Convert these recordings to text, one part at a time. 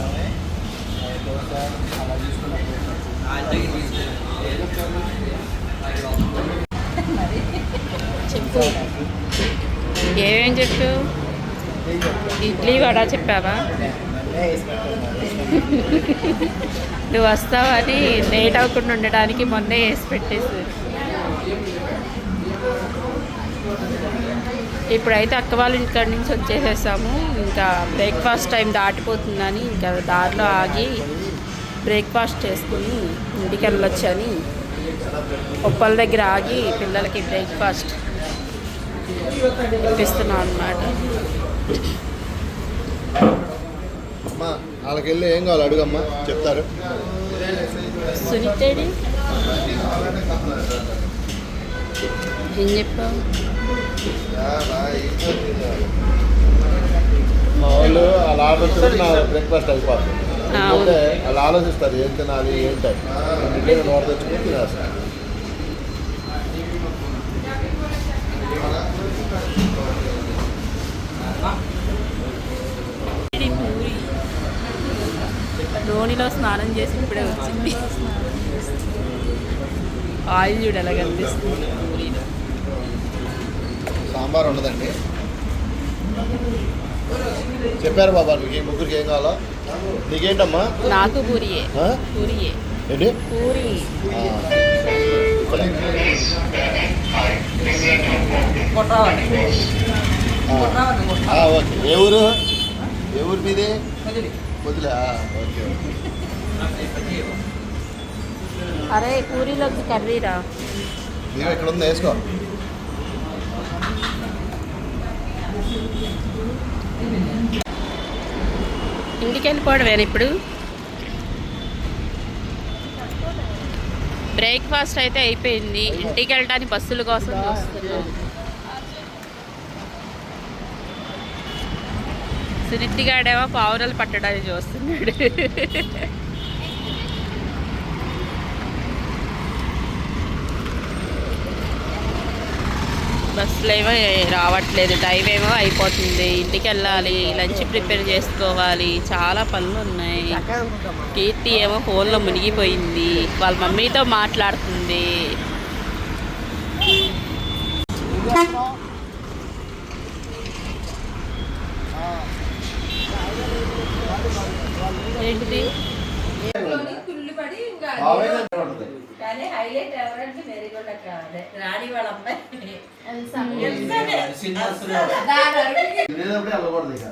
ఆమె అలా తీసుకున్నప్పుడు చెప్పు ఏమేం చెప్పు? ఇడ్లీ వడ చెప్పావా? నువ్వు వస్తావని లేట్ అవ్వకుండా ఉండడానికి మొన్నే వేసి పెట్టేసి. ఇప్పుడైతే అక్క వాళ్ళ ఇంటికాడ నుంచి వచ్చేసేసాము. ఇంకా బ్రేక్ఫాస్ట్ టైం దాటిపోతుందని ఇంకా దారిలో ఆగి బ్రేక్ఫాస్ట్ చేసుకుని ఇంటికి వెళ్ళొచ్చని ఉప్పల దగ్గర ఆగి పిల్లలకి బ్రేక్ఫాస్ట్ ఇప్పిస్తున్నాం అనమాట అమ్మా వాళ్ళకి వెళ్ళి ఏం కావాలి అడుగమ్మా చెప్తారు. సునీతేడి? ఏం చెప్పావు? మా వాళ్ళు అలా ఆలోచిస్తే నా బ్రేక్ఫాస్ట్ అయిపోతుంది. అంటే వాళ్ళు ఆలోచిస్తారు ఏం తినాలి ఏంటి ఇంటికి నోట్ తెచ్చుకొని పూరి. నూనెలో స్నానం చేసి ఇప్పుడే వచ్చింది. ఆయిల్ చూడు ఎలా కనిపిస్తుంది. సాంబార్ ఉండదండి. చెప్పారు బాబా నీకు ఈ ముగ్గురికి ఏం కావాలో? నీకేంటమ్మా? నాకు పూరియే? పూరియే. ఏంటి? పూరి. ఓకే. ఏ ఊరు? ఏ ఊరు మీది? వదిలే ఓకే ఓకే. అరే పూరీలోకి కర్రీరా? నీవు ఇక్కడ ఉంది వేసుకో. ఇంటికి వెళ్ళిపోవడమేనా ఇప్పుడు? బ్రేక్ఫాస్ట్ అయితే అయిపోయింది. ఇంటికి వెళ్ళడానికి బస్సుల కోసం చూస్తున్నాం. సునీతిగాడేమో పావురాలు పట్టడానికి చూస్తున్నాడు. బస్సులు ఏమో రావట్లేదు. టైం ఏమో అయిపోతుంది. ఇంటికి వెళ్ళాలి లంచ్ ప్రిపేర్ చేసుకోవాలి. చాలా పనులు ఉన్నాయి. కీర్తి ఏమో ఫోన్లో మునిగిపోయింది. వాళ్ళ మమ్మీతో మాట్లాడుతుంది. ఏంటిది. కానీ హైలైట్ ఎవరంటే రాణి వాళ్ళ అమ్మాయి. వెళ్ళకూడదు ఇక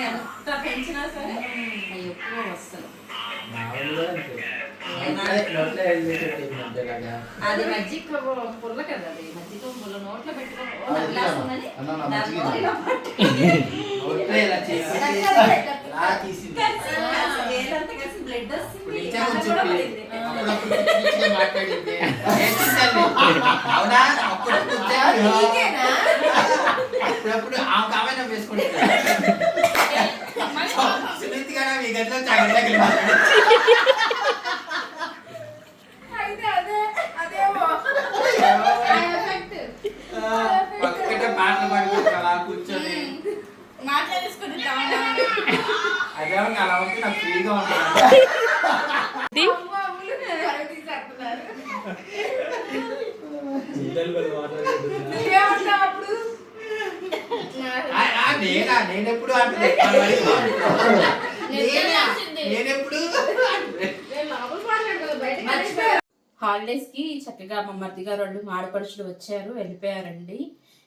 ఎంత పెంచినా సరే ఎక్కువ వస్తుంది. అది మజ్జిగ పుల్ల కదా అది మజ్జిగ పుల్ల నోట్లో పెట్టుకొని ఓ అది గ్లాస్ ఇదేనా? ఉందని అన్న, నా దాని మజ్జిగ నోట్లో పట్టి నోట్లో ఇలా చేసి ఇలా తీసింది. కలిసి అసలు వేలంతా కలిసి బ్లడ్ ఇప్పుడు వస్తుంది మాట్లాడింది. అవునా? అప్పుడప్పుడు నీకేనా? అప్పుడప్పుడు ఆ కామైన వేసుకుంటుంది సునీతి గారు మీ గదిలో చాకరీ అయితే అదే అదేమో పక్కన పాటలు పాడుకుంటారు అలా కూర్చొని మాట్లాడేసుకుని అదేమో అలా ఉంటే నాకు ఫ్రీగా ఉంటుంది ఇది అప్పుడు ఆ, ఆ, నేనా నేనెప్పుడు అంటే నేనా నేనెప్పుడు అంటుంది. హాలిడేస్కి చక్కగా మా మరిది గారు వాళ్ళు మాడపడుచులు వచ్చారు వెళ్ళిపోయారండి.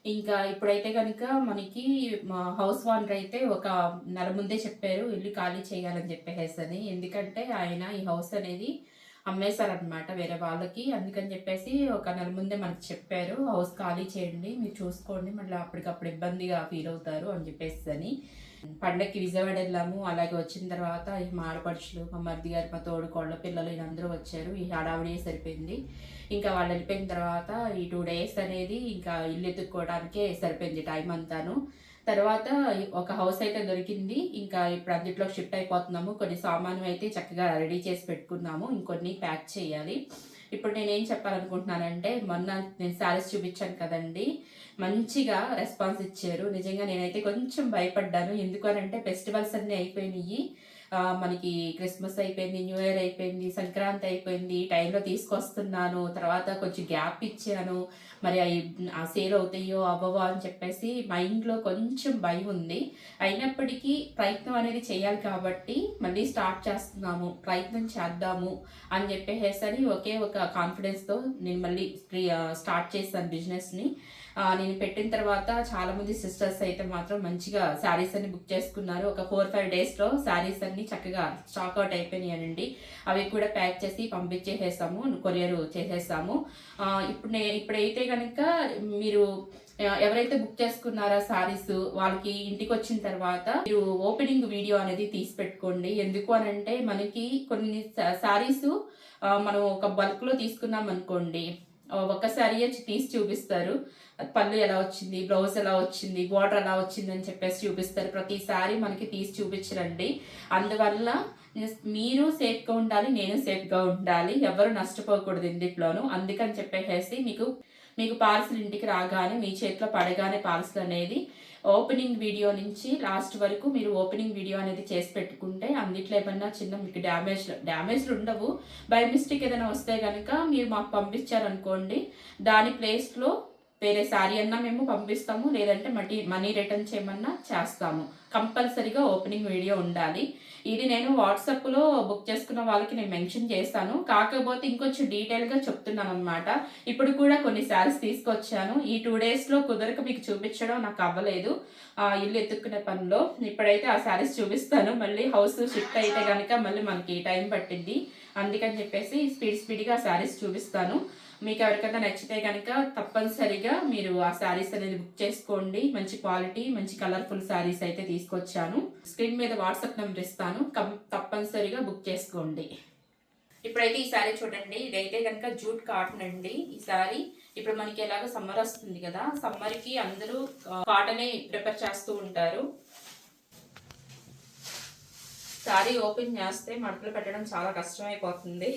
ఇంకా ఇప్పుడైతే కనుక మనకి మా హౌస్ ఓనర్ అయితే ఒక నెల ముందే చెప్పారు ఇల్లు ఖాళీ చేయాలని చెప్పేసి ఎందుకంటే ఆయన ఈ హౌస్ అనేది అమ్మేశారనమాట వేరే వాళ్ళకి. అందుకని చెప్పేసి ఒక నెల ముందే మనకి చెప్పారు హౌస్ ఖాళీ చేయండి మీరు చూసుకోండి మళ్ళీ అప్పటికప్పుడు ఇబ్బందిగా ఫీల్ అవుతారు అని చెప్పేసి అని. పండక్కి విజయవాడ వెళ్ళాము. అలాగే వచ్చిన తర్వాత మా ఆడపడుచులు మా మరిది గారు మా తోడు కోళ్ళ పిల్లలు వీళ్ళందరూ వచ్చారు. ఈ హడావిడే సరిపోయింది. ఇంకా వాళ్ళు వెళ్ళిపోయిన తర్వాత ఈ టూ డేస్ అనేది ఇంకా ఇల్లు ఎత్తుక్కోవడానికే సరిపోయింది టైం అంతాను. తర్వాత ఒక హౌస్ అయితే దొరికింది. ఇంకా ఇప్పుడు అందులో షిఫ్ట్ అయిపోతున్నాము. కొన్ని సామాను అయితే చక్కగా రెడీ చేసి పెట్టుకున్నాము. ఇంకొన్ని ప్యాక్ చేయాలి. ఇప్పుడు నేను ఏం చెప్పాలనుకుంటున్నానంటే మొన్న నేను శారీస్ చూపించాను కదండి. మంచిగా రెస్పాన్స్ ఇచ్చారు. నిజంగా నేనైతే కొంచెం భయపడ్డాను. ఎందుకనంటే ఫెస్టివల్స్ అన్నీ అయిపోయినాయి. మనకి క్రిస్మస్ అయిపోయింది న్యూ ఇయర్ అయిపోయింది సంక్రాంతి అయిపోయింది. టైంలో తీసుకొస్తున్నాను. తర్వాత కొంచెం గ్యాప్ ఇచ్చాను. మరి అవి ఆ సేల్ అవుతాయో అవ్వవో అని చెప్పేసి మైండ్లో కొంచెం భయం ఉంది. అయినప్పటికీ ప్రయత్నం అనేది చేయాలి కాబట్టి మళ్ళీ స్టార్ట్ చేస్తున్నాము. ప్రయత్నం చేద్దాము అని చెప్పేసరి ఒకే ఒక కాన్ఫిడెన్స్తో నేను మళ్ళీ స్టార్ట్ చేస్తాను బిజినెస్ని. నేను పెట్టిన తర్వాత చాలా మంది సిస్టర్స్ అయితే మాత్రం మంచిగా శారీస్ అన్ని బుక్ చేసుకున్నారు. ఒక ఫోర్ ఫైవ్ డేస్లో శారీస్ అన్ని చక్కగా స్టాక్ అవుట్ అయిపోయినాయనండి అవి కూడా ప్యాక్ చేసి పంపించేసేసాము కొరియర్ చేసేసాము ఇప్పుడు నే ఇప్పుడైతే కనుక మీరు ఎవరైతే బుక్ చేసుకున్నారో సారీస్ వాళ్ళకి ఇంటికి వచ్చిన తర్వాత మీరు ఓపెనింగ్ వీడియో అనేది తీసి పెట్టుకోండి. ఎందుకు అని అంటే మనకి కొన్ని సారీస్ మనం ఒక బల్క్లో తీసుకున్నాం అనుకోండి ఒక్కసారి తీసి చూపిస్తారు. పళ్ళు ఎలా వచ్చింది బ్లౌజ్ ఎలా వచ్చింది బార్డర్ ఎలా వచ్చింది అని చెప్పేసి చూపిస్తారు. ప్రతిసారి మనకి తీసి చూపించరండి. అందువల్ల మీరు సేఫ్గా ఉండాలి నేను సేఫ్గా ఉండాలి. ఎవరు నష్టపోకూడదు ఇందులోను అందుకని చెప్పేసి మీకు మీకు పార్సిల్ ఇంటికి రాగానే మీ చేతిలో పడగానే పార్సిల్ అనేది ఓపెనింగ్ వీడియో నుంచి లాస్ట్ వరకు మీరు ఓపెనింగ్ వీడియో అనేది చేసి పెట్టుకుంటే అందుట్లో ఏమన్నా చిన్న మీకు డ్యామేజ్ డ్యామేజ్లు ఉండవు. బై మిస్టేక్ ఏదైనా వస్తే కనుక మీరు మాకు పంపించారనుకోండి దాని ప్లేస్లో వేరే శారీ అన్నా మేము పంపిస్తాము లేదంటే మటీ మనీ రిటర్న్ చేయమన్నా చేస్తాము. కంపల్సరీగా ఓపెనింగ్ వీడియో ఉండాలి. ఇది నేను వాట్సాప్లో బుక్ చేసుకున్న వాళ్ళకి నేను మెన్షన్ చేస్తాను. కాకపోతే ఇంకొంచెం డీటెయిల్గా చెప్తున్నాను అనమాట ఇప్పుడు కూడా కొన్ని శారీస్ తీసుకొచ్చాను. ఈ టూ డేస్లో కుదరక మీకు చూపించడం నాకు అవ్వలేదు. ఆ, ఇల్లు ఎత్తుక్కునే పనిలో. ఇప్పుడైతే ఆ శారీస్ చూపిస్తాను. మళ్ళీ హౌస్ షిఫ్ట్ అయితే కనుక మళ్ళీ మనకి టైం పట్టింది అందుకని చెప్పేసి స్పీడ్ స్పీడ్గా శారీస్ చూపిస్తాను. మీకు ఎవరికైనా నచ్చితే కనుక తప్పనిసరిగా మీరు ఆ శారీస్ అనేది బుక్ చేసుకోండి. మంచి క్వాలిటీ మంచి కలర్ఫుల్ శారీస్ అయితే తీసుకొచ్చాను. స్క్రీన్ మీద వాట్సాప్ నెంబర్ ఇస్తాను. తప్పనిసరిగా బుక్ చేసుకోండి. ఇప్పుడైతే ఈ శారీ చూడండి. ఇదైతే కనుక జూట్ కాటన్ అండి ఈ శారీ. ఇప్పుడు మనకి ఎలాగో సమ్మర్ వస్తుంది కదా. సమ్మర్కి అందరూ కాటనే ప్రిపేర్ చేస్తూ ఉంటారు. శారీ ఓపెన్ చేస్తే మడతలు పెట్టడం చాలా కష్టమైపోతుంది.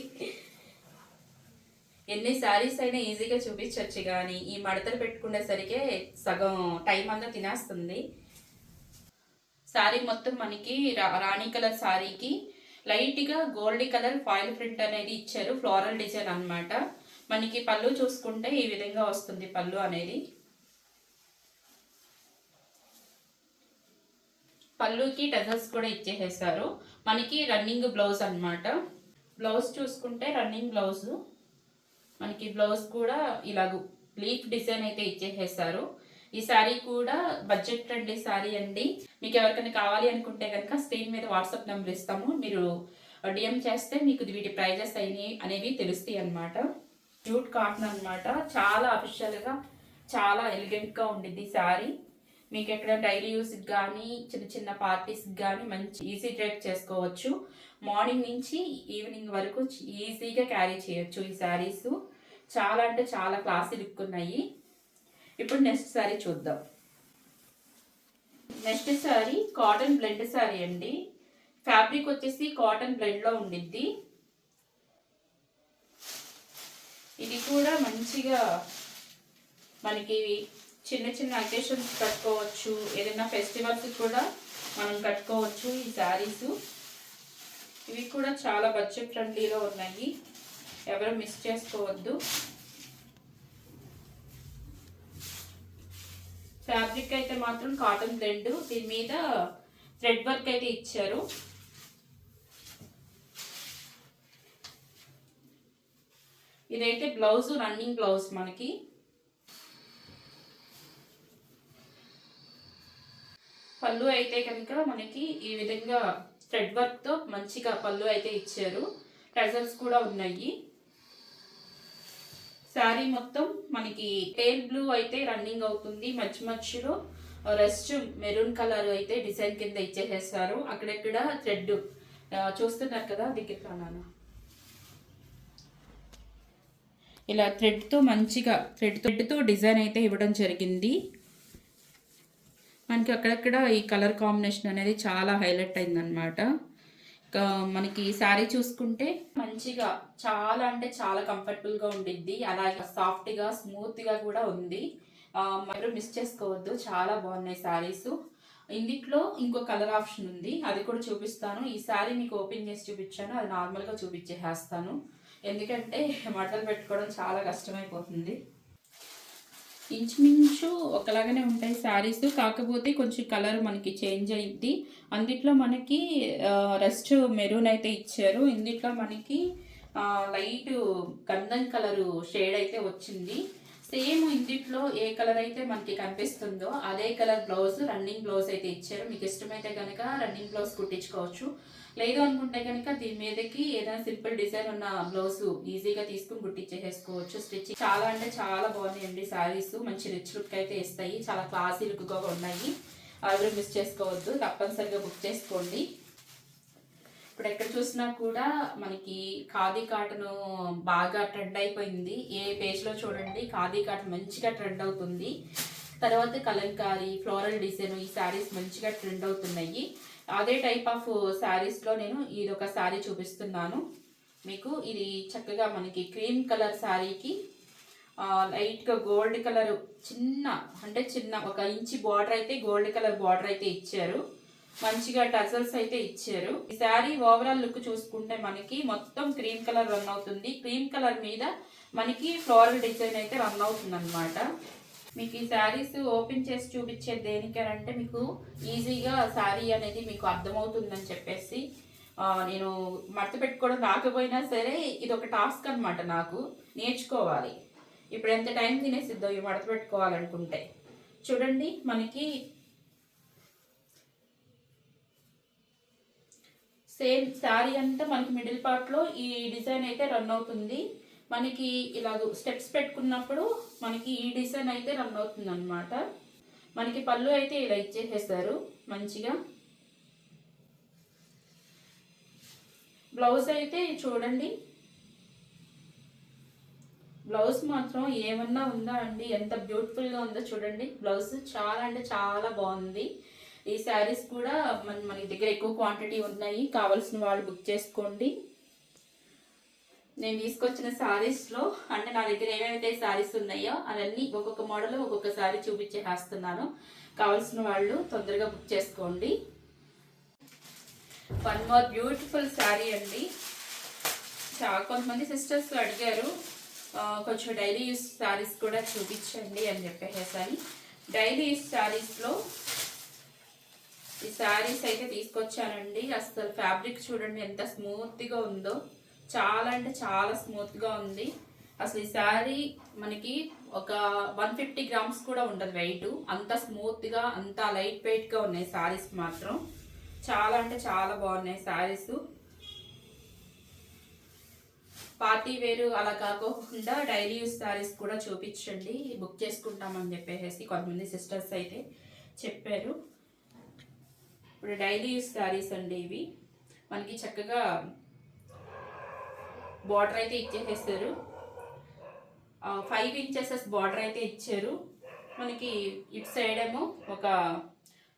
ఎన్ని శారీస్ అయినా ఈజీగా చూపించవచ్చు కానీ ఈ మడతలు పెట్టుకునేసరికే సగం టైం అంతా తినేస్తుంది. శారీ మొత్తం మనకి రా- రాణి కలర్ శారీకి లైట్గా గోల్డ్ కలర్ ఫాయిల్ ప్రింట్ అనేది ఇచ్చారు ఫ్లోరల్ డిజైన్ అన్నమాట. మనకి పళ్ళు చూసుకుంటే ఈ విధంగా వస్తుంది పళ్ళు అనేది. పళ్ళుకి టజల్స్ కూడా ఇచ్చేసేసారు. మనకి రన్నింగ్ బ్లౌజ్ అన్నమాట. బ్లౌజ్ చూసుకుంటే రన్నింగ్ బ్లౌజు. మనకి బ్లౌజ్ కూడా ఇలాగ లీఫ్ డిజైన్ అయితే ఇచ్చేసేసారు ఈ శారీ కూడా బడ్జెట్ ఫ్రెండ్లీ శారీ అండి. మీకు ఎవరికైనా కావాలి అనుకుంటే కనుక స్క్రీన్ మీద వాట్సాప్ నెంబర్ ఇస్తాము. మీరు డిఎం చేస్తే మీకు వీటి ప్రైజెస్ అయినవి అనేవి తెలుస్తాయి అన్నమాట. జూట్ కాటన్ అనమాట చాలా అఫిషియల్గా చాలా ఎలిగెంట్గా ఉండిద్ది శారీ. మీకు ఎక్కడ డైలీ యూస్కి కానీ చిన్న చిన్న పార్టీస్కి కానీ మంచి ఈజీ డ్రైవ్ చేసుకోవచ్చు. మార్నింగ్ నుంచి ఈవినింగ్ వరకు ఈజీగా క్యారీ చేయొచ్చు ఈ శారీస్. చాలా అంటే చాలా క్లాసీ లుక్ ఉన్నాయి. ఇప్పుడు నెక్స్ట్ శారీ చూద్దాం. Next sari cotton blend sari అండి. ఫ్యాబ్రిక్ వచ్చేసి కాటన్ బ్లెండ్లో ఉండిద్ది. ఇది కూడా మంచిగా మనకి చిన్న చిన్న అకేషన్స్ కట్టుకోవచ్చు. ఏదైనా ఫెస్టివల్స్ కూడా మనం కట్టుకోవచ్చు ఈ శారీస్. ఇవి కూడా చాలా బడ్జెట్ ఫ్రెండ్లీలో ఉన్నాయి. ఎవరు మిస్ చేసుకోవద్దు. ఫ్యాబ్రిక్ అయితే మాత్రం కాటన్ బ్లెండ్ దీని మీద థ్రెడ్ వర్క్ అయితే ఇచ్చారు. ఇదైతే బ్లౌజ్ రన్నింగ్ బ్లౌజ్ మనకి. పళ్ళు అయితే కనుక మనకి ఈ విధంగా థ్రెడ్ వర్క్తో మంచిగా పళ్ళు అయితే ఇచ్చారు. టజల్స్ కూడా ఉన్నాయి. శారీ మొత్తం మనకి టేల్ బ్లూ అయితే రన్నింగ్ అవుతుంది. మధ్య మధ్యలో రెస్ట్ మెరూన్ కలర్ అయితే డిజైన్ కింద ఇచ్చేసేస్తారు. అక్కడెక్కడ థ్రెడ్ చూస్తున్నారు కదా దిగిట్లా నాన్న ఇలా థ్రెడ్తో మంచిగా థ్రెడ్ థ్రెడ్తో డిజైన్ అయితే ఇవ్వడం జరిగింది. మనకి అక్కడక్కడ ఈ కలర్ కాంబినేషన్ అనేది చాలా హైలైట్ అయిందనమాట ఇంకా మనకి శారీ చూసుకుంటే మంచిగా చాలా అంటే చాలా కంఫర్టబుల్గా ఉండిద్ది. అలాగే సాఫ్ట్గా స్మూత్గా కూడా ఉంది. ఆ, ఎవరు మిస్ చేసుకోవద్దు. చాలా బాగున్నాయి శారీస్. ఇందిట్లో ఇంకో కలర్ ఆప్షన్ ఉంది. అది కూడా చూపిస్తాను. ఈ శారీ మీకు ఓపెన్ చేసి చూపించాను. అది నార్మల్గా చూపించేసేస్తాను. ఎందుకంటే మటలు పెట్టుకోవడం చాలా కష్టమైపోతుంది. ఇంచుమించు ఒకలాగానే ఉంటాయి శారీస్. కాకపోతే కొంచెం కలర్ మనకి చేంజ్ అయింది. అందుట్లో మనకి రెస్ట్ మెరూన్ అయితే ఇచ్చారు. ఇందుట్లో మనకి లైట్ గంధం కలరు షేడ్ అయితే వచ్చింది. సేమ్ ఇందుట్లో ఏ కలర్ అయితే మనకి కనిపిస్తుందో అదే కలర్ బ్లౌజ్ రన్నింగ్ బ్లౌజ్ అయితే ఇచ్చారు. మీకు ఇష్టమైతే కనుక రన్నింగ్ బ్లౌజ్ కుట్టించుకోవచ్చు. లేదు అనుకుంటే కనుక దీని మీదకి ఏదైనా సింపుల్ డిజైన్ ఉన్న బ్లౌజ్ ఈజీగా తీసుకుని కుట్టించేసుకోవచ్చు స్టిచ్ చాలా అంటే చాలా బాగున్నాయండి శారీస్ మంచి రిచ్ లుక్ అయితే ఇస్తాయి. చాలా క్లాసీ లుక్గా ఉన్నాయి. ఎవరు మిస్ చేసుకోవద్దు. తప్పనిసరిగా బుక్ చేసుకోండి. ఇప్పుడు ఎక్కడ చూసినా కూడా మనకి ఖాదీ కాటన్ బాగా ట్రెండ్ అయిపోయింది. ఏ పేజ్లో చూడండి ఖాదీ కాటన్ మంచిగా ట్రెండ్ అవుతుంది. తర్వాత కలంకారీ ఫ్లోరల్ డిజైన్ ఈ శారీస్ మంచిగా ట్రెండ్ అవుతున్నాయి. అదే టైప్ ఆఫ్ శారీస్లో నేను ఇది ఒక శారీ చూపిస్తున్నాను. మీకు ఇది చక్కగా మనకి క్రీమ్ కలర్ శారీకి లైట్గా గోల్డ్ కలర్ చిన్న అంటే చిన్న ఒక ఇంచి బార్డర్ అయితే గోల్డ్ కలర్ బార్డర్ అయితే ఇచ్చారు. మంచిగా టజల్స్ అయితే ఇచ్చారు. ఈ శారీ ఓవరాల్ లుక్ చూసుకుంటే మనకి మొత్తం క్రీమ్ కలర్ రన్ అవుతుంది. క్రీమ్ కలర్ మీద మనకి ఫ్లోరల్ డిజైన్ అయితే రన్ అవుతుంది అనమాట మీకు ఈ శారీస్ ఓపెన్ చేసి చూపించేది దేనికనంటే మీకు ఈజీగా శారీ అనేది మీకు అర్థమవుతుందని చెప్పేసి నేను మడత పెట్టుకోవడం రాకపోయినా సరే ఇది ఒక టాస్క్ అనమాట నాకు. నేర్చుకోవాలి. ఇప్పుడు ఎంత టైం తినేసిద్దో ఈ మడత పెట్టుకోవాలనుకుంటే. చూడండి మనకి సేమ్ శారీ అంతా మనకి మిడిల్ పార్ట్లో ఈ డిజైన్ అయితే రన్ అవుతుంది. మనకి ఇలాగ స్టెప్స్ పెట్టుకున్నప్పుడు మనకి ఈ డిజైన్ అయితే రన్ అవుతుంది అనమాట మనకి పళ్ళు అయితే ఇలా ఇచ్చేసేసారు మంచిగా. బ్లౌజ్ అయితే చూడండి. బ్లౌజ్ మాత్రం ఏమన్నా ఉందా అండి? ఎంత బ్యూటిఫుల్గా ఉందో చూడండి. బ్లౌజ్ చాలా అంటే చాలా బాగుంది. ఈ శారీస్ కూడా మన మన దగ్గర ఎక్కువ క్వాంటిటీ ఉన్నాయి. కావాల్సిన వాళ్ళు బుక్ చేసుకోండి. నేను తీసుకొచ్చిన శారీస్లో అంటే నా దగ్గర ఏమేమైతే శారీస్ ఉన్నాయో అవన్నీ ఒక్కొక్క మోడల్ ఒక్కొక్క శారీ చూపించేస్తున్నాను కావాల్సిన వాళ్ళు తొందరగా బుక్ చేసుకోండి. వన్ మోర్ బ్యూటిఫుల్ శారీ అండి. చాలా కొంతమంది సిస్టర్స్ అడిగారు కొంచెం డైలీ యూస్ శారీస్ కూడా చూపించండి అని చెప్పేసేసారి డైలీ యూస్ శారీస్లో ఈ శారీస్ అయితే తీసుకొచ్చానండి. అసలు ఫ్యాబ్రిక్ చూడండి ఎంత స్మూత్గా ఉందో. చాలా అంటే చాలా స్మూత్గా ఉంది. అసలు ఈ శారీ మనకి ఒక వన్ ఫిఫ్టీ గ్రామ్స్ కూడా ఉండదు వెయిట్ అంత స్మూత్గా అంత లైట్ వెయిట్గా ఉన్నాయి శారీస్ మాత్రం. చాలా అంటే చాలా బాగున్నాయి శారీస్. పార్టీ వేరు అలా కాకోకుండా డైలీ యూస్ శారీస్ కూడా చూపించండి. బుక్ చేసుకుంటామని చెప్పేసి కొంతమంది సిస్టర్స్ అయితే చెప్పారు. ఇప్పుడు డైలీ యూస్ శారీస్ అండి ఇవి. మనకి చక్కగా బార్డర్ అయితే ఇచ్చేసేస్తారు. ఫైవ్ ఇంచెసెస్ బార్డర్ అయితే ఇచ్చారు. మనకి ఇటు సైడ్ ఏమో ఒక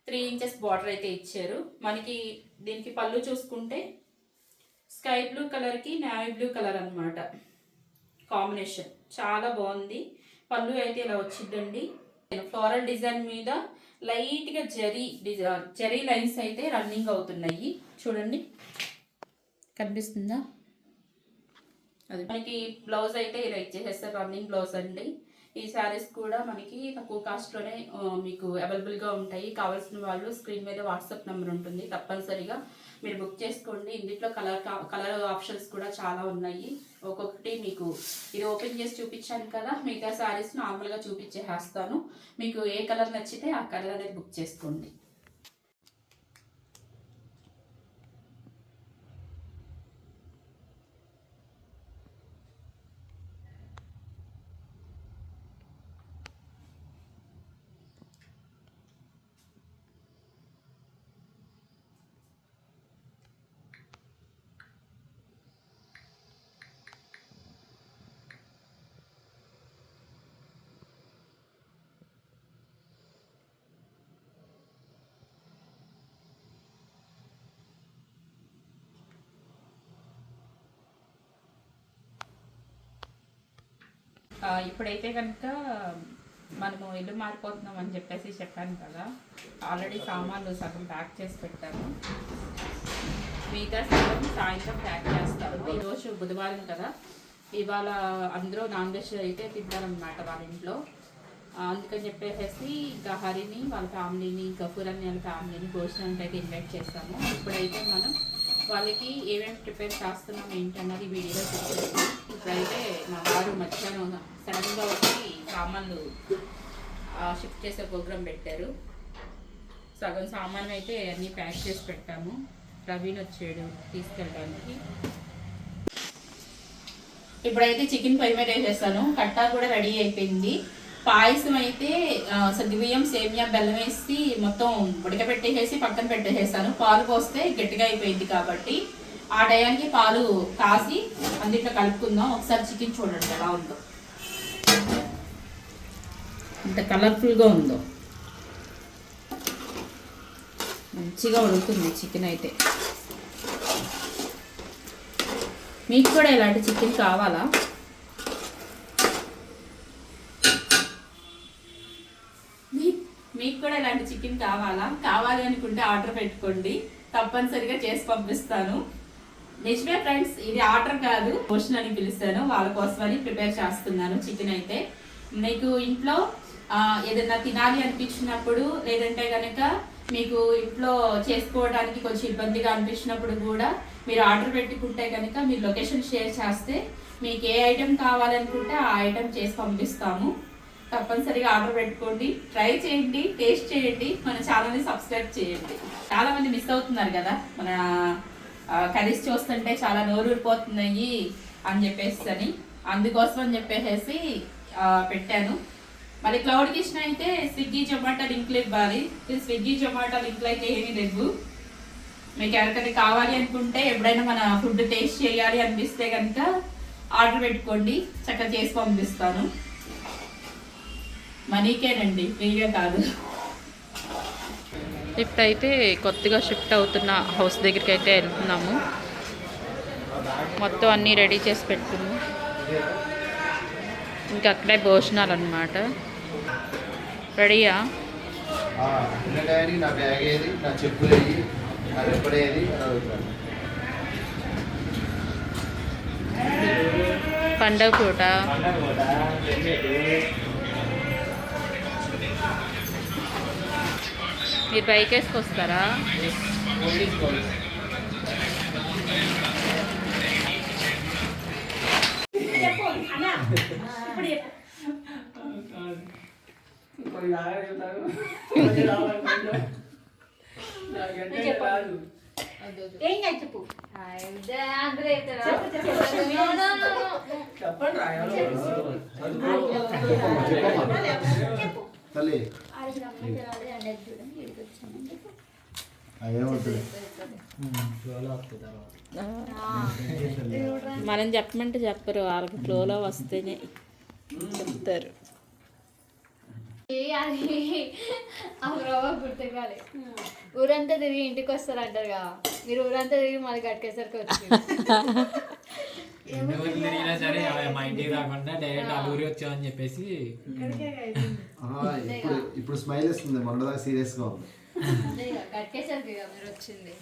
త్రీ ఇంచెస్ బార్డర్ అయితే ఇచ్చారు. మనకి దీనికి పళ్ళు చూసుకుంటే స్కై బ్లూ కలర్కి నావీ బ్లూ కలర్ అనమాట కాంబినేషన్ చాలా బాగుంది. పళ్ళు అయితే ఇలా వచ్చిందండి. ఫ్లోరల్ డిజైన్ మీద లైట్గా జరీ డిజైన్ జరీ లైన్స్ అయితే రన్నింగ్ అవుతున్నాయి. చూడండి. కనిపిస్తుందా? అది. మనకి బ్లౌజ్ అయితే ఇలా ఇచ్చేసేస్తారు రన్నింగ్ బ్లౌజ్ అండి. ఈ శారీస్ కూడా మనకి తక్కువ కాస్ట్లోనే మీకు అవైలబుల్గా ఉంటాయి. కావాల్సిన వాళ్ళు స్క్రీన్ మీద వాట్సాప్ నెంబర్ ఉంటుంది. తప్పనిసరిగా మీరు బుక్ చేసుకోండి. ఇందులో కలర్ కలర్ ఆప్షన్స్ కూడా చాలా ఉన్నాయి. ఒక్కొక్కటి మీకు ఇది ఓపెన్ చేసి చూపించాను కదా మిగతా శారీస్ నార్మల్గా చూపించేస్తాను మీకు ఏ కలర్ నచ్చితే ఆ కలర్ అనేది బుక్ చేసుకోండి. ఇప్పుడైతే కనుక మనము ఇల్లు మారిపోతున్నాం అని చెప్పేసి చెప్పాను కదా. ఆల్రెడీ సామాన్లు సగం ప్యాక్ చేసి పెట్టాను. మిగతా సగం సాయంత్రం ప్యాక్ చేస్తారు ఈరోజు బుధవారం కదా. ఇవాళ అందరూ నాన్ వెజ్ అయితే తింటారనమాట వాళ్ళ ఇంట్లో. అందుకని చెప్పేసి ఇంకా హరిని వాళ్ళ ఫ్యామిలీని గఫూర్ అని వాళ్ళ ఫ్యామిలీని భోజనానికి అయితే ఇన్వైట్ చేస్తాము ఇప్పుడైతే మనం వాళ్ళకి ఏమేమి ప్రిపేర్ చేస్తున్నాం ఏంటన్నది వీడియోలో చూపిస్తాము ఇప్పుడైతే మా వారు మధ్యాహ్నం సడన్గా వచ్చి సామాన్లు షిఫ్ట్ చేసే ప్రోగ్రాం పెట్టారు. సగం సామాన్లు అయితే అన్నీ ప్యాక్ చేసి పెట్టాము. ప్రవీణ్ వచ్చాడు తీసుకెళ్ళడానికి. ఇప్పుడైతే చికెన్ పొయ్యి మీద వేసేస్తాను కట్టా కూడా రెడీ అయిపోయింది. పాయసం అయితే ఆ, సగ్గుబియ్యం సేమియా బెల్లం వేసి మొత్తం ఉడకబెట్టేసేసి పక్కన పెట్టేసేసాను. పాలు పోస్తే గట్టిగా అయిపోయింది కాబట్టి. ఆ టయానికి పాలు కాసి అందుట్లో కలుపుకుందాం. ఒకసారి చికెన్ చూడండి ఎలా ఉందో. ఇంత కలర్ఫుల్గా ఉందో. మంచిగా ఉడుకుతుంది చికెన్ అయితే. మీకు కూడా ఇలాంటి చికెన్ కావాలా? మీ- మీకు కూడా ఇలాంటి చికెన్ కావాలా? కావాలి అనుకుంటే ఆర్డర్ పెట్టుకోండి. తప్పనిసరిగా చేసి పంపిస్తాను. నిజమే ఫ్రెండ్స్ ఇది ఆర్డర్ కాదు. పోషన్ అని పిలుస్తాను వాళ్ళ కోసమని ప్రిపేర్ చేస్తున్నాను చికెన్ అయితే. మీకు ఇంట్లో ఏదైనా తినాలి అనిపించినప్పుడు లేదంటే కనుక మీకు ఇంట్లో చేసుకోవడానికి కొంచెం ఇబ్బందిగా అనిపించినప్పుడు కూడా మీరు ఆర్డర్ పెట్టుకుంటే కనుక మీరు లొకేషన్ షేర్ చేస్తే మీకు ఏ ఐటెం కావాలనుకుంటే ఆ ఐటెం చేసి పంపిస్తాము. తప్పనిసరిగా ఆర్డర్ పెట్టుకోండి. ట్రై చేయండి టేస్ట్ చేయండి. మన ఛానల్ని సబ్స్క్రైబ్ చేయండి. చాలామంది మిస్ అవుతున్నారు కదా మన కర్రీస్ చూస్తుంటే చాలా నోరూరిపోతున్నాయి అని చెప్పేసి అని అందుకోసం అని చెప్పేసి పెట్టాను. మరి క్లౌడ్ కిచెన్ అయితే స్విగ్గీ జొమాటో లింక్లు ఇవ్వాలి. స్విగ్గీ జొమాటో లింక్లు అయితే ఏమీ లేవు. మీకు ఎవరికైనా కావాలి అనుకుంటే ఎప్పుడైనా మన ఫుడ్ టేస్ట్ చేయాలి అనిపిస్తే కనుక ఆర్డర్ పెట్టుకోండి. చక్కగా చేసి పంపిస్తాను. మనీకేనండి ఫ్రీగా కాదు. ఇప్పుడైతే కొత్తగా షిఫ్ట్ అవుతున్న హౌస్ దగ్గరికి అయితే వెళ్తున్నాము. మొత్తం అన్నీ రెడీ చేసి పెట్టుకున్నాము ఇంకా అక్కడే భోజనాలు అనమాట రెడీయా? నా బ్యాగ్ ఏది నా ఏది నా పండగ పూట? మీరు బైక్ వేసుకొస్తారా చెప్పు. చెప్తారా తల్లి. మనం చెప్పమంటే చెప్పరు వాళ్ళకి ఫ్లోలో వస్తేనే చెప్తారు. అది ఆ ప్రభావ గుర్తుకాలి ఊరంతా తిరిగి ఇంటికి వస్తారు అంటారు కదా మీరు ఊరంతా తిరిగి మళ్ళీ కట్టుకేసరికి వచ్చి ఎన్ని ఊర్లు తిరిగినా సరే మా ఇంటికి రాకుండా డైరెక్ట్ ఆ ఊరి వచ్చామని చెప్పేసి ఆ, ఇప్పుడు ఇప్పుడు స్మైల్ ఇస్తుంది మొన్నదాకా సీరియస్గా ఉంది కట్టుకేసరికి మీరు వచ్చింది